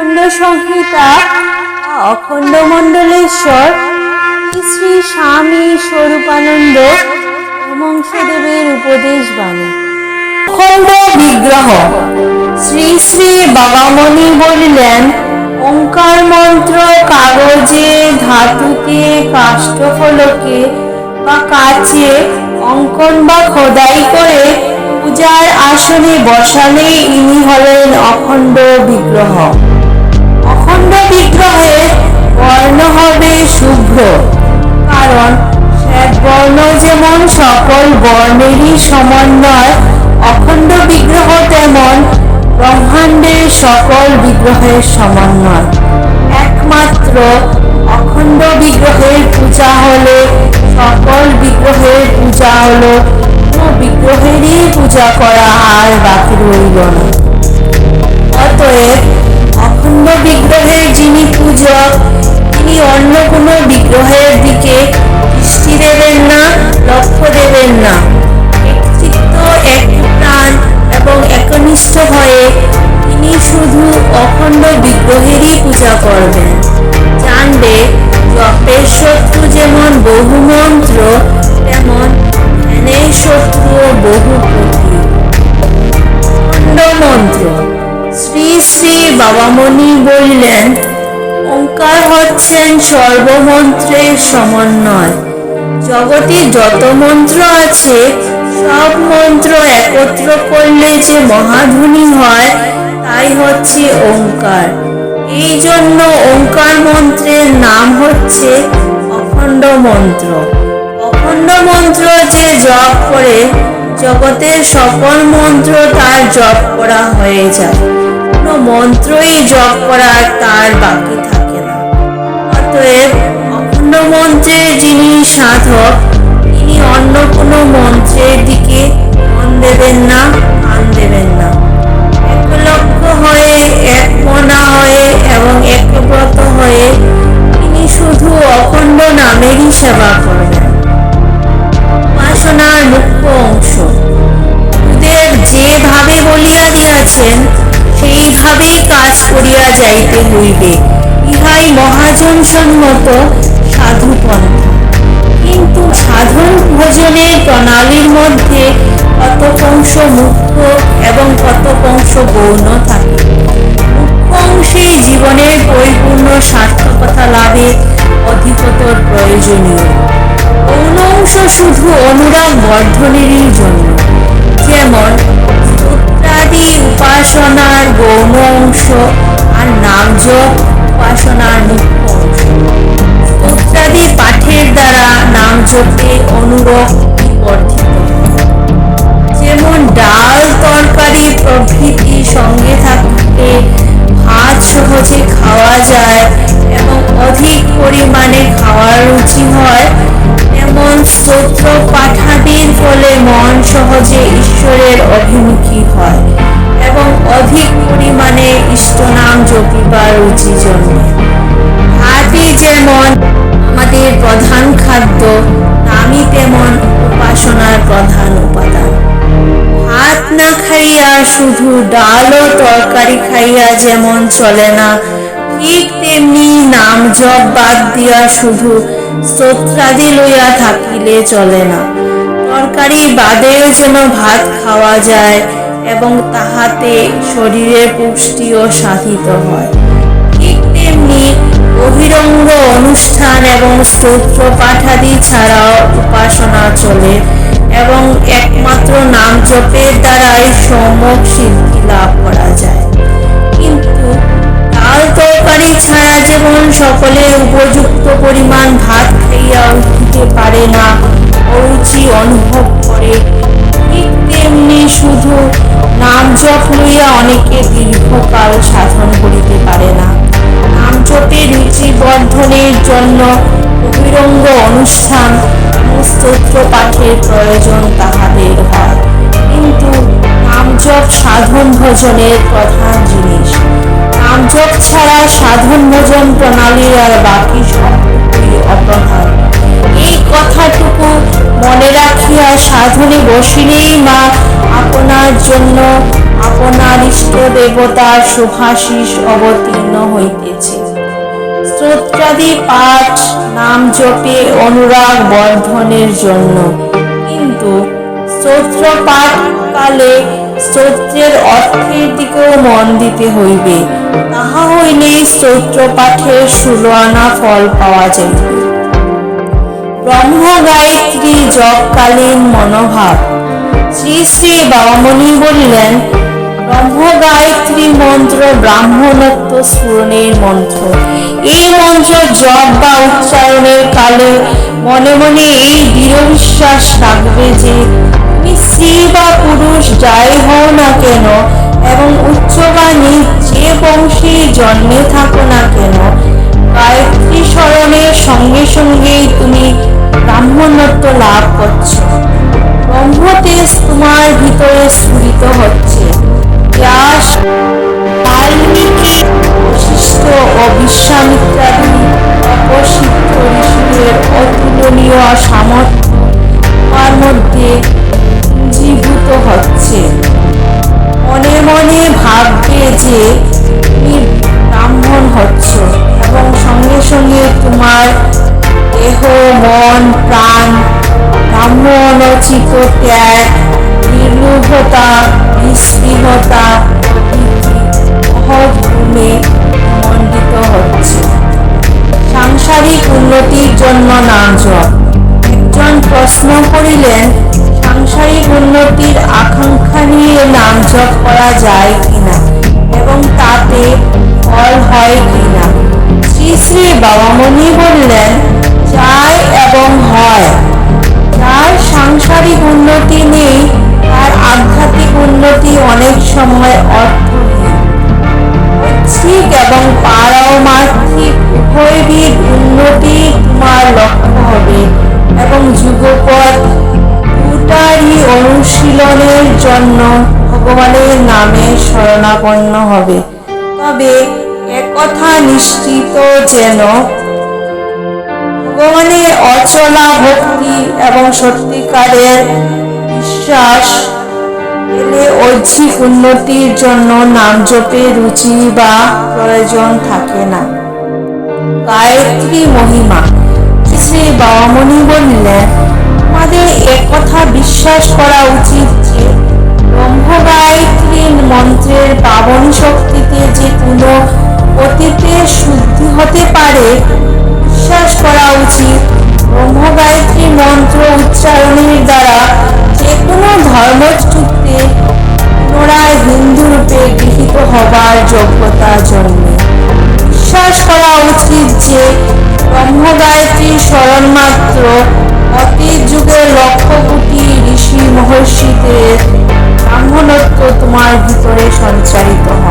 অখণ্ড সংহিতা, অখণ্ড মণ্ডলেশ্বর, শ্রী স্বামী স্বরূপানন্দ বংশদেবের উপদেশ বাণী। অখণ্ড বিগ্রহ। শ্রী শ্রী বাবামণি বলিলেন, ওঙ্কার মন্ত্র কাগজে ধাতুতে কাষ্ঠফলকে বা কাচে, অঙ্কন বা খোদাই করে পূজার আসনে বসালে ইনি হলেন অখণ্ড বিগ্রহ। কারণ শ্বেত বর্ণ যেমন সকল বর্ণেরই সমন্বয়, অখণ্ড বিগ্রহ তেমন ব্রহ্মাণ্ডের সকল বিগ্রহের সমন্বয়। একমাত্র অখণ্ড বিগ্রহের পূজা হলে, সকল বিগ্রহের পূজা হলো, কোনো বিগ্রহেরই পূজা করা আর বাকি রইল না। অতএব অখণ্ড বিগ্রহের যিনি পূজক তিনি অন্য কোনো বিগ্রহের দিকে দৃষ্টি দেবেন না, লক্ষ্য দেবেন না। এক চিত্ত এক প্রাণ এবং একনিষ্ঠ হয়ে তিনি শুধু অখণ্ড বিগ্রহেরই পূজা করবেন। জানবে জপের শত্রু যেমন বহু মন্ত্র, তেমন ধ্যানের শত্রু বহু মন্ত্র। শ্রী শ্রী বাবামণি বললেন হচ্ছেন সর্বমন্ত্রের সমন্বয়। জগতে যত মন্ত্র আছে, সব মন্ত্র একত্র করলে যে মহাধ্বনি হয়, তাই হচ্ছে ওঙ্কার। এই জন্য ওঙ্কার মন্ত্রের নাম হচ্ছে অখণ্ড মন্ত্র। অখণ্ড মন্ত্র যে জপ করে, জগতের সকল মন্ত্র তার জপ করা হয়ে যায়। কোনো মন্ত্রই জপ করা তার বাকি থাকে অতএব মন্ত্রের যিনি সাধক, তিনি অন্য কোনো দিকে মন দেবেন না, কান দেবেন না। একলক্ষ হয়ে, এক মনা হয়ে এবং একব্রত হয়ে তিনি শুধু অখণ্ড নামেরই সেবা করবেন উপাসনার মুখ্য অংশ। গুরুদেব যেভাবে বলিয়া দিয়াছেন, সেইভাবেই কাজ করিয়া যাইতে হইবে। ইহাই মহাজন সম্মত সাধু কিন্তু সাধন ভোজনের প্রণালীর মধ্যে কতক অংশ মুখ্য এবং কতক অংশ গৌণ থাকে। অংশেই জীবনের পরিপূর্ণ সার্থকতা লাভে অধিকতর প্রয়োজনীয়। গৌণ অংশ শুধু অনুরাগ বর্ধনেরই জন্য। যেমন উপাসনার গৌণ অংশ আর নামজপ উপাসনার মুখ্য অংশ সূত্রাদি পাঠের দ্বারা নাম জপে অনুরোগ বর্ধিত হয়। যেমন ডাল তরকারি প্রভৃতি সঙ্গে থাকলে ভাত সহজে খাওয়া যায় এবং অধিক পরিমাণে খাওয়ার রুচি হয় তেমন স্তোত্র পাঠাদির ফলে মন সহজে ঈশ্বরের অভিমুখী হয় অধিক পরিমাণে ইষ্টনাম জপিবার রুচি জন্মে। ভাতই যেমন আমাদের প্রধান খাদ্য নামই তেমন উপাসনার প্রধান উপাদান। ভাত না খাইয়া শুধু ডাল ও তরকারি খাইয়া যেমন চলে না, ঠিক তেমনি নাম জপ বাদ দিয়া শুধু স্তোত্রাদি লইয়া থাকিলে চলে না। তরকারি বাদেও যেন ভাত খাওয়া যায় এবং তাহাতে শরীরের পুষ্টিও সাধিত হয়। ঠিক তেমনি বহিরঙ্গ অনুষ্ঠান এবং স্তোত্র পাঠাদি ছাড়াও উপাসনা চলে এবং একমাত্র নাম জপের দ্বারাই সম্যক সিদ্ধি লাভ করা যায়। কিন্তু ডাল তরকারি ছাড়া যেমন সকলে উপযুক্ত পরিমাণ ভাত খাইয়া উঠিতে পারে না, অরুচি অনুভব করে, ঠিক তেমনি শুধু নাম জপ লইয়া অনেকে দীর্ঘকাল সাধন করিতে পারে না। নাম জপে রুচি বর্ধনের জন্য বহিরঙ্গ অনুষ্ঠান স্তোত্র পাঠের প্রয়োজন তাহাদের হয়। কিন্তু নামজপ সাধন ভোজনের প্রধান জিনিস। নামজপ ছাড়া সাধন ভোজন প্রণালীর আর বাকি সব অপ্রধান। এই কথাটুকু মনে রাখিয়া সাধনে বসিলেই মা। আপনার জন্য আপনার ইষ্ট দেবতার শুভাশিস অবতীর্ণ হইতেছে। স্তোত্রাদি পাঠ, নাম জপে অনুরাগ বর্ধনের জন্য। কিন্তু স্তোত্র পাঠ কালে স্তোত্রের অর্থের দিকেও মন দিতে হইবে। তাহা হইলেই স্তোত্র পাঠের ষোলো আনা ফল পাওয়া যাইবে। ব্রহ্ম গায়ত্রী জপকালীন মনোভাব। শ্রী শ্রী বাবামণি বললেন ব্রহ্ম গায়ত্রী মন্ত্র ব্রাহ্মণত্ব স্ফুরণের মন্ত্র। এই মন্ত্র জপ বা উচ্চারণের কালে মনে মনে এই দৃঢ় বিশ্বাস রাখবে যে, তুমি স্ত্রী বা পুরুষ যাই হও না কেন এবং উচ্চ বা যে বংশে জন্মে থাকো না কেন, গায়ত্রী স্মরণের সঙ্গে সঙ্গেই তুমি ব্রাহ্মণত্ব লাভ করছ। ব্রহ্মতেজ তোমার ভিতরে স্ফুরিত হচ্ছে। ব্যাস বাল্মীকি বশিষ্ঠ ও বিশ্বামিত্রাদি অপসিদ্ধ ঋষিদের অতুলনীয় সামর্থ্য ত্যাগ নির্লোভতা নিস্পৃহতা মহৎগুণে মণ্ডিত হচ্ছে। সাংসারিক উন্নতির জন্য নাম জপ একজন প্রশ্ন করিলেন, সাংসারিক উন্নতির আকাঙ্ক্ষা নিয়ে নাম জপ করা যায় কিনা এবং তাতে ফল হয় কিনা? শ্রী শ্রী বাবামণি বললেন, যায় এবং হয়। সাংসারিক উন্নতি নেই আর আধ্যাত্মিক উন্নতি অনেক সময় অর্থহীন ঐচ্ছিক এবং পারমার্থিক উভয়বিধ উন্নতি তোমার লক্ষ্য হবে এবং যুগপৎ দুটারই অনুশীলনের জন্য ভগবানের নামে শরণাপন্ন হবে। তবে একথা নিশ্চিত যেন ভগবানে অচলা ভক্তি এবং সত্যিকারের বিশ্বাস এলে ঐচ্ছিক উন্নতির জন্য নাম জপে রুচি বা প্রয়োজন থাকে না। গায়ত্রী মহিমা, শ্রী বাবামণি বললেন আমাদের একথা বিশ্বাস করা উচিত যে ব্রহ্ম গায়ত্রী মন্ত্রের পাবন শক্তিতে যে কোনো অতীতে শুদ্ধি হতে পারে করা উচিত। ব্রহ্ম গায়ত্রী মন্ত্র উচ্চারণের দ্বারা যে কোনো ধর্মচ্যুতে পুনরায় হিন্দু রূপে গৃহীত হবার যোগ্যতা জন্মে। বিশ্বাস করা উচিত যে ব্রহ্ম গায়ত্রী স্মরণ মাত্র অতীত যুগের লক্ষ কোটি ঋষি মহর্ষিদের ব্রাহ্মণত্ব তোমার ভিতরে সঞ্চারিত হয়।